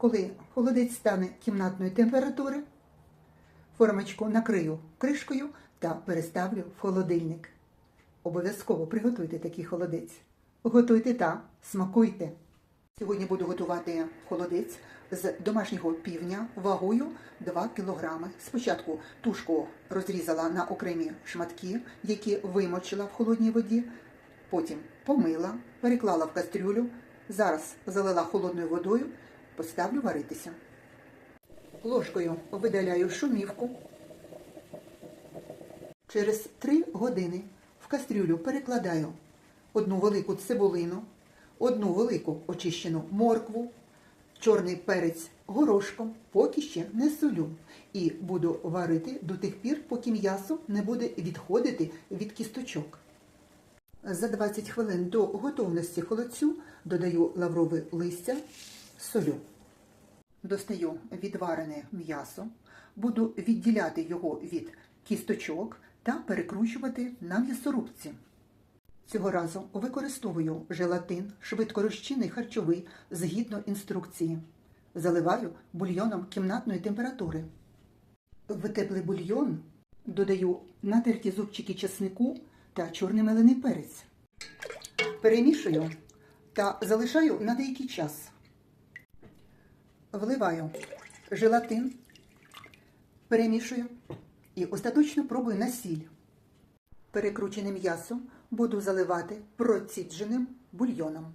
Коли холодець стане кімнатної температури, формочку накрию кришкою та переставлю в холодильник. Обов'язково приготуйте такий холодець. Готуйте та смакуйте. Сьогодні буду готувати холодець з домашнього півня вагою 2 кг. Спочатку тушку розрізала на окремі шматки, які вимочила в холодній воді. Потім помила, переклала в кастрюлю. Зараз залила холодною водою, поставлю варитися. Ложкою видаляю шумівку. Через 3 години в кастрюлю перекладаю одну велику цибулину, одну велику очищену моркву, чорний перець горошком, поки ще не солю. І буду варити до тих пір, поки м'ясо не буде відходити від кісточок. За 20 хвилин до готовності холодцю додаю лаврове листя, солю. Достаю відварене м'ясо, буду відділяти його від кісточок та перекручувати на м'ясорубці. Цього разу використовую желатин, швидкорозчинний харчовий згідно інструкції. Заливаю бульйоном кімнатної температури. В теплий бульйон додаю натерті зубчики чеснику та чорний мелений перець. Перемішую та залишаю на деякий час. Вливаю желатин, перемішую і остаточно пробую на сіль. Перекручене м'ясо буду заливати процідженим бульйоном.